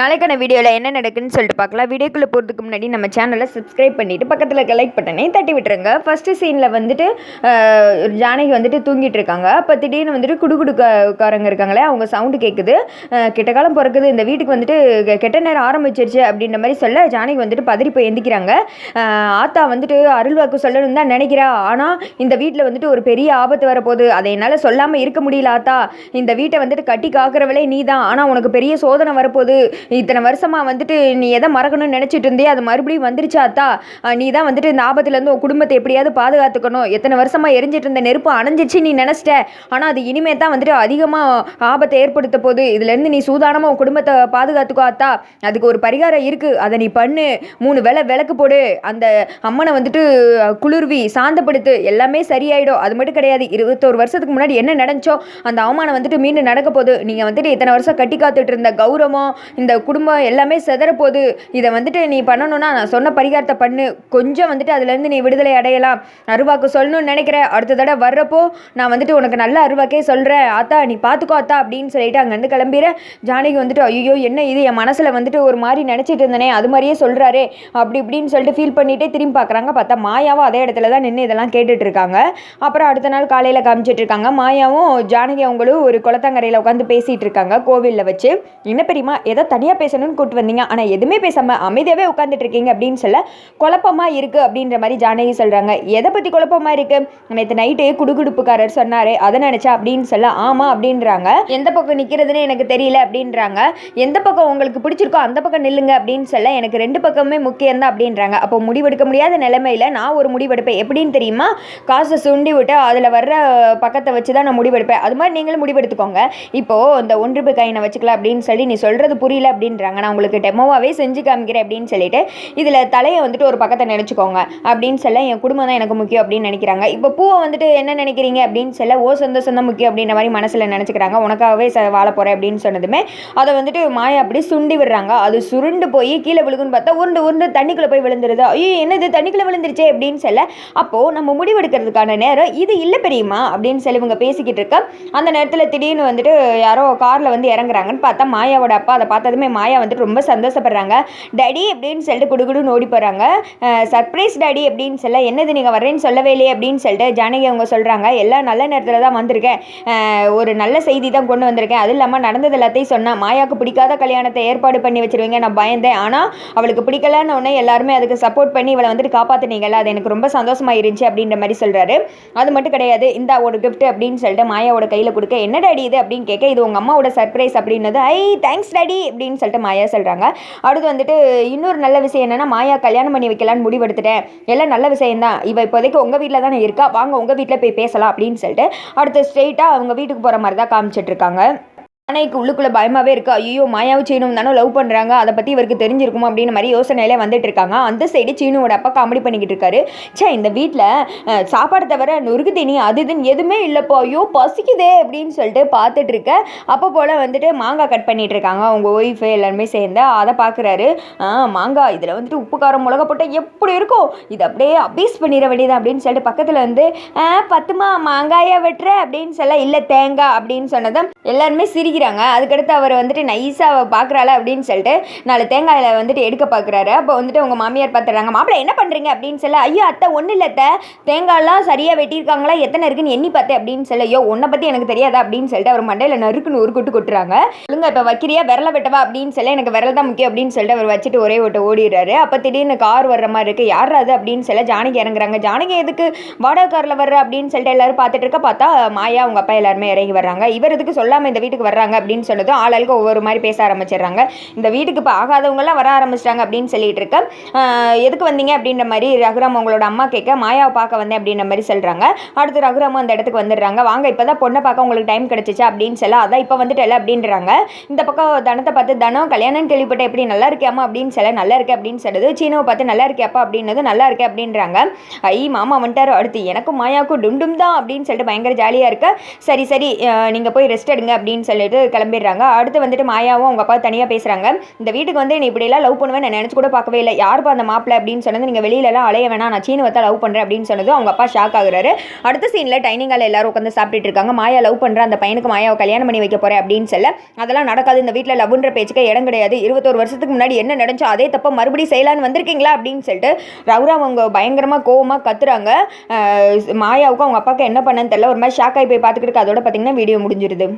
நாளைக்கான வீடியோவில் என்ன நடக்குன்னு சொல்லிட்டு பார்க்கலாம். வீடியோக்குள்ளே போகிறதுக்கு முன்னாடி நம்ம சேனலை சப்ஸ்கிரைப் பண்ணிவிட்டு பக்கத்தில் இருக்க லைக் பட்டனை தட்டி விட்டுருங்க. ஃபஸ்ட்டு சீனில் வந்துட்டு ஜானகி வந்துட்டு தூங்கிட்டு இருக்காங்க. அப்போ திடீர்னு வந்துட்டு குடுகுடுக்காரங்க இருக்காங்களே அவங்க சவுண்டு கேட்குது கெட்ட காலம் பிறக்குது. இந்த வீட்டுக்கு வந்துட்டு கெட்ட நேரம் ஆரம்பிச்சிருச்சு அப்படின்ற மாதிரி சொல்ல ஜானகி வந்துட்டு பதறி போய் எந்திக்கிறாங்க. ஆத்தா வந்துட்டு அருள்வாக்கு சொல்லணும்னு தான் நினைக்கிறா. ஆனால் இந்த வீட்டில் வந்துட்டு ஒரு பெரிய ஆபத்து வரப்போகுது. அதை என்னால் சொல்லாமல் இருக்க முடியல ஆத்தா. இந்த வீட்டை வந்துட்டு கட்டி காக்குறவளே நீ தான் ஆனால் உனக்கு பெரிய சோதனை வரப்போகுது. இத்தனை வருஷமாக வந்துட்டு நீ எதை மறக்கணும்னு நினச்சிட்டு இருந்தே அது மறுபடியும் வந்துருச்சாத்தா நீ தான் வந்துட்டு இந்த ஆபத்துலேருந்து உன் குடும்பத்தை எப்படியாவது பாதுகாத்துக்கணும். எத்தனை வருஷமாக எரிஞ்சிட்டு இருந்த நெருப்பு அணைஞ்சிச்சு நீ நினச்சிட்ட. ஆனால் அது இனிமே தான் வந்துட்டு அதிகமாக ஆபத்தை ஏற்படுத்த போகுது. இதுலேருந்து நீ சூதானமாக உன் குடும்பத்தை பாதுகாத்துக்கோ அத்தா. அதுக்கு ஒரு பரிகாரம் இருக்குது அதை நீ பண்ணு. மூணு வேலை விளக்கு போடு. அந்த அம்மனை வந்துட்டு குளிர்வி சாந்தப்படுத்து. எல்லாமே சரியாயிடும். அது மட்டும் கிடையாது. இருபத்தோரு வருஷத்துக்கு முன்னாடி என்ன நடந்துச்சோ அந்த அவமானம் வந்துட்டு மீண்டும் நடக்க போகுது. நீங்கள் வந்துட்டு இத்தனை வருஷம் கட்டி காத்துட்டு இருந்த கௌரவம் இந்த குடும்பம் எல்லாமே செதற இதை வந்துட்டு நீ பண்ணணும்னா நான் சொன்ன பரிகாரத்தை பண்ணு. கொஞ்சம் வந்துட்டு அதுலேருந்து நீ விடுதலை அடையலாம். அருவாக்கு சொல்லணும்னு நினைக்கிறேன். அடுத்த தடவை வர்றப்போ நான் வந்துட்டு உனக்கு நல்ல அருவாக்கே சொல்கிறேன் ஆத்தா நீ பார்த்துக்கோ ஆத்தா அப்படின்னு சொல்லிட்டு அங்கேருந்து கிளம்பிற ஜானகி வந்துட்டு ஐயோ என்ன இது? என் மனசில் வந்துட்டு ஒரு மாதிரி நினச்சிட்டு இருந்தனே. அது மாதிரியே சொல்கிறாரே அப்படி இப்படின்னு சொல்லிட்டு ஃபீல் பண்ணிகிட்டே திரும்பி பார்க்குறாங்க பார்த்தா மாயாவும் அதே இடத்துல தான் நின்று இதெல்லாம் கேட்டுட்ருக்காங்க அப்புறம் அடுத்த நாள் காலையில் காமிச்சிட்டு இருக்காங்க. மாயாவும் ஜானகி அவங்களும் ஒரு குளத்தங்கரையில் உட்காந்து பேசிகிட்டு இருக்காங்க கோவிலில் வச்சு. என்ன பெரியமா ஏதோ தனியாக பேசணும்னு கூப்பிட்டு வந்தீங்க. ஆனால் எதுவுமே பேசாமல் அமைதியாகவே உட்காந்துட்டு இருக்கீங்க அப்படின்னு சொல்ல குழப்பமாக இருக்குது அப்படின்ற மாதிரி ஜானகி சொல்கிறாங்க எதை பற்றி குழப்பமாக இருக்குது நேற்று நைட்டு குடுகுடுப்புக்காரர் சொன்னார் அதை நினச்சா அப்படின்னு சொல்ல ஆமாம் அப்படின்றாங்க. எந்த பக்கம் நிற்கிறதுன்னு எனக்கு தெரியல அப்படின்றாங்க. எந்த பக்கம் உங்களுக்கு பிடிச்சிருக்கோ அந்த பக்கம் நில்லுங்க அப்படின்னு சொல்ல எனக்கு ரெண்டு பக்கமே முக்கியம் தான் அப்படின்றாங்க. அப்போ முடிவெடுக்க முடியாத நிலைமையில் நான் ஒரு முடிவெடுப்பேன். எப்படின்னு தெரியுமா? காசை சுண்டி விட்டு அதில் வர்ற பக்கத்தை வச்சு தான் நான் முடிவெடுப்பேன். அது மாதிரி நீங்களும் முடிவெடுத்துக்கோங்க. இப்போது இந்த ஒன்று ரூபாய் வச்சுக்கலாம் அப்படின்னு சொல்லி நீ சொல்கிறது புரியல அப்படின்றாங்க. நான் உங்களுக்கு டெமோவாகவே செஞ்சு காமிக்கிறேன் அப்படின்னு சொல்லிட்டு இதில் தலையை வந்துட்டு ஒரு பக்கத்தை நினச்சிக்கோங்க அப்படின்னு சொல்ல என் குடும்பம் தான் எனக்கு முக்கியம் அப்படின்னு நினைக்கிறாங்க. இப்போ பூவை வந்துட்டு என்ன நினைக்கிறீங்க அப்படின்னு சொல்ல ஓ சந்தோஷம் தான் முக்கியம் அப்படின்ற மாதிரி மனசில் நினச்சிக்கிறாங்க. உனக்காகவே ச வாழ போகிறேன் அப்படின்னு சொன்னதுமே அதை வந்துட்டு மாயா அப்படி சுண்டி விடுறாங்க. அது சுருண்டு போய் கீழே விழுகுன்னு பார்த்தா உருண்டு உருண்டு தண்ணிக்குள்ளே போய் விழுந்துருது. ஐயோ என்னது? தண்ணிக்குள்ளே விழுந்துருச்சே அப்படின்னு சொல்ல அப்போது நம்ம முடிவெடுக்கிறதுக்கான நேரம் இது இல்லை பெரியம்மா அப்படின்னு சொல்லி இவங்க பேசிக்கிட்டு இருக்க அந்த நேரத்தில் திடீர்னு வந்துட்டு யாரோ காரில் வந்து இறங்குறாங்கன்னு பார்த்தா மாயாவோட அப்பா அதை பார்த்ததுமே மாயா வந்துட்டு ரொம்ப சந்தோஷப்படுறாங்க. டேடி அப்படின்னு சொல்லிட்டு குடுகுடுன்னு ஓடி போகிறாங்க சர்ப்ரைஸ் டேடி அப்படின்னு சொல்ல என்னது நீங்கள் வரேன்னு சொல்லவே இல்லையே அப்படின்னு சொல்லிட்டு ஜானகி அவங்க சொல்கிறாங்க எல்லாம் நல்ல நேரத்தில் தான் வந்திருக்கேன். ஒரு நல்ல செய்தி தான் கொண்டு வந்திருக்கேன். அது இல்லாமல் நடந்தது எல்லாத்தையும் சொன்னேன் மாயாவுக்கு பிடிக்காத கல்யாணத்தை ஏற்பாடு பண்ணி வச்சிருவீங்க நான் பயந்தேன். ஆனால் அவளுக்கு பிடிக்கலன்னு உடனே எல்லாருமே அதுக்கு சப்போர்ட் பண்ணி இவளை வந்துட்டு காப்பாத்துனீங்கல்ல அது எனக்கு ரொம்ப சந்தோஷமா இருந்துச்சு அப்படின்ற மாதிரி சொல்கிறாரு அது மட்டும் கிடையாது இந்த ஒரு கிஃப்ட் அப்படின்னு சொல்லிட்டு மாயாவோட கையில் கொடுக்க என்ன டாடி இது? அப்படின்னு கேட்க இது உங்கள் அம்மாவோட சர்ப்ரைஸ் அப்படின்னது ஐ தேங்க்ஸ் டேடி அப்படின்னு அப்படின்னு சொல்லிட்டு மாயா சொல்கிறாங்க அடுத்து வந்துட்டு இன்னொரு நல்ல விஷயம் என்னென்னா மாயா கல்யாணம் பண்ணி வைக்கலான்னு முடிவெடுத்துட்டேன். எல்லாம் நல்ல விஷயம் தான் இவ இப்போதைக்கு உங்கள் வீட்டில் தானே இருக்கா? வாங்க உங்கள் வீட்டில் போய் பேசலாம் அப்படின்னு சொல்லிட்டு அடுத்து ஸ்ட்ரெயிட்டாக அவங்க வீட்டுக்கு போகிற மாதிரி தான் காமிச்சிட்டு ஆனால் உள்ளுக்குள்ளே பயமாகவே இருக்குது ஐயோ மாயாவும் சீனும் தானே லவ் பண்ணுறாங்க அதை பற்றி இவருக்கு தெரிஞ்சிருக்குமோ அப்படின்னு மாதிரி யோசனையிலே வந்துட்டு இருக்காங்க. அந்த சைடு சீனுவோட அப்பா காமெடி பண்ணிக்கிட்டு இருக்காரு. ச்சே இந்த வீட்டில் சாப்பாடு தவிர நொறுக்கு தீனி அது இதுன்னு எதுவுமே இல்லைப்போ. ஐயோ பசிக்குதே அப்படின்னு சொல்லிட்டு பார்த்துட்டு இருக்க. அப்போ போல் வந்துட்டு மாங்காய் கட் பண்ணிகிட்டு இருக்காங்க. அவங்க ஒய்ஃபு எல்லாருமே சேர்ந்து அதை பார்க்குறாரு. மாங்காய் இதில் வந்துட்டு உப்பு காரம் மிளகா போட்டால் எப்படி இருக்கும்? இது அப்படியே அபீஸ் பண்ணிட வேண்டியது அப்படின்னு சொல்லிட்டு பக்கத்தில் வந்து பத்துமா மாங்காயை வெட்டுற? அப்படின்னு சொல்ல இல்லை தேங்காய் அப்படின்னு சொன்னதும் எல்லாருமே சிரிக்கிறாங்க அதுக்கடுத்து அவர் வந்துட்டு நைஸாக பார்க்குறாள அப்படின்னு சொல்லிட்டு நாலு தேங்காயில் வந்துட்டு எடுக்க பார்க்குறாரு அப்போ வந்துட்டு உங்கள் மாமியார் பார்த்துறாங்க மாப்பிள்ளை என்ன பண்ணுறீங்க அப்படின்னு சொல்ல ஐயோ அத்தை ஒன்றும் இல்லை அத்தை. தேங்காய்லாம் சரியாக வெட்டியிருக்காங்களா? எத்தனை இருக்குன்னு எண்ணி பார்த்தேன். அப்படின்னு சொல்ல ஐயோ உன்னை பற்றி எனக்கு தெரியாதா? அப்படின்னு சொல்லிட்டு அவர் மண்டையில் நறுக்குன்னு ஒரு கொட்டு கொட்டுறாங்க. ஒழுங்கா இப்போ வைக்கிறியா விரல வெட்டவா? அப்படின்னு சொல்ல எனக்கு விரல் தான் முக்கியம். அப்படின்னு சொல்லிட்டு அவர் வச்சுட்டு ஒரே ஓட்ட ஓடிடுறாரு. அப்போ திடீர்னு கார் வர்ற மாதிரி இருக்குது யார் அது? அப்படின்னு சொல்ல ஜானகி இறங்குறாங்க. ஜானகி எதுக்கு? வாடகை காரில் வர்ற? அப்படின்னு சொல்லிட்டு எல்லாரும் பார்த்துட்டு இருக்க பார்த்தா மாயா அவங்க அப்பா எல்லாருமே இறங்கி வர்றாங்க. இவர் எதுக்கு சொல்லாமல் இந்த வீட்டுக்கு வர்றாங்க அப்படின்னு சொன்னதும் ஆளாளுக்கு ஒவ்வொரு மாதிரி பேச ஆரம்பிச்சிடுறாங்க. இந்த வீட்டுக்கு இப்போ ஆகாதவங்களாம் வர ஆரம்பிச்சிட்டாங்க அப்படின்னு சொல்லிட்டு இருக்க. எதுக்கு வந்தீங்க அப்படின்ற மாதிரி ரகுராம் உங்களோட அம்மா கேட்க மாயாவை பார்க்க வந்தேன் அப்படின்ற மாதிரி சொல்கிறாங்க அடுத்து ரகுராமும் அந்த இடத்துக்கு வந்துடுறாங்க. வாங்க இப்போ தான் பொண்ணை பார்க்க உங்களுக்கு டைம் கிடச்சிச்சா? அப்படின்னு சொல்ல அதான் இப்போ வந்துட்டல அப்படின்றாங்க. இந்த பக்கம் தனத்தை பார்த்து தனம் கல்யாணம் கேள்விப்பட்ட எப்படி நல்லா இருக்கியாமா அப்படின்னு சொல்ல நல்லா இருக்கு அப்படின்னு சொல்லுது சீனவை பார்த்து நல்லா இருக்கியாப்பா? அப்படின்னது நல்லா இருக்கே அப்படின்றாங்க. ஐ மாமா வந்துட்டாரு. அடுத்து எனக்கும் மாயாவுக்கும் டும் டும் தான் அப்படின்னு சொல்லிட்டு பயங்கர ஜாலியாக இருக்க. சரி சரி நீங்கள் போய் ரெஸ்ட் எடுங்க அப்படின்னு சொல்லிட்டு வந்துட்டு கிளம்பிடுறாங்க. அடுத்து வந்துட்டு மாயாவும் அவங்க அப்பா தனியாக பேசுகிறாங்க இந்த வீட்டுக்கு வந்து நீ இப்படியெல்லாம் லவ் பண்ணுவேன் நான் நினச்சி கூட பார்க்கவே இல்லை. யாருப்பா அந்த மாப்பிள்ள அப்படின்னு சொன்னது? நீங்கள் வெளியிலலாம் அலைய வேணாம். நான் சீனுவத்தை லவ் பண்ணுறேன் அப்படின்னு சொன்னது அவங்க அப்பா ஷாக் ஆகுறாரு. அடுத்த சீனில் டைனிங் ஹாலில் எல்லாரும் உட்காந்து சாப்பிட்டுட்டு இருக்காங்க. மாயா லவ் பண்ணுற அந்த பையனுக்கு மாயாவை கல்யாணம் பண்ணி வைக்க போகிறேன் அப்படின்னு சொல்ல அதெல்லாம் நடக்காது. இந்த வீட்டில் லவ்ன்ற பேச்சுக்கு இடம் கிடையாது. இருபத்தோரு வருஷத்துக்கு முன்னாடி என்ன நடந்துச்சோ அதே தப்பை மறுபடியும் செய்யலான்னு வந்திருக்கீங்களா? அப்படின்னு சொல்லிட்டு ரவுராம் அவங்க பயங்கரமாக கோவமாக கத்துறாங்க. மாயாவுக்கும் அவங்க அப்பாவுக்கு என்ன பண்ணன்னு தெரியல. ஒரு மாதிரி ஷாக் ஆகி போய் பார்த்துக்கிட்டு அதோட பார்த்தீங்கன்னா வீடியோ முடிஞ்சிருது.